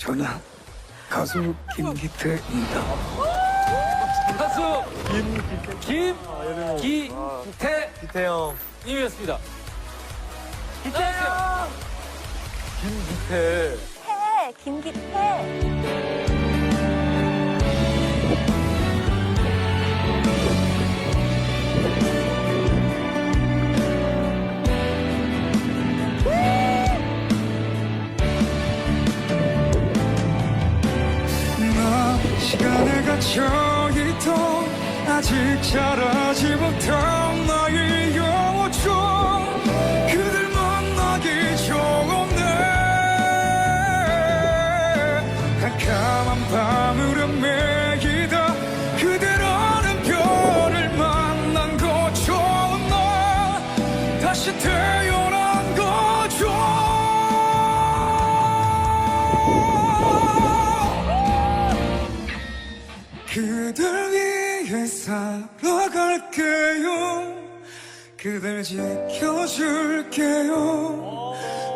저는 가수 김기태입니다. 가수 아, 김기태 기태형. 님이었습니다. 기태형. 김기태. 태, 갇혀있던 아직 자라지 못한 나의 영호종 그들 만나기 좋은데 캄캄한 밤을 헤매이다. 그대라는 별을 만난 거죠 나 다시 태어난 거죠 그댈 위해 살아갈게요. 그댈 지켜줄게요.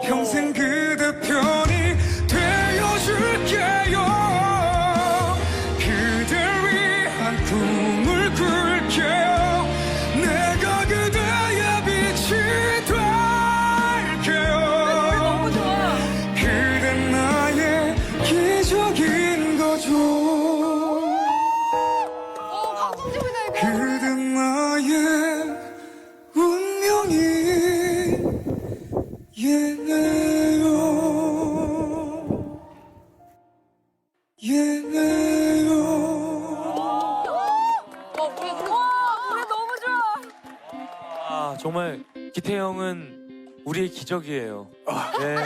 평생 그 그댄 나의 운명이 예네요 예네요 아, 정말 기태형은 우리의 기적이에요. 네.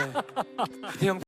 기태형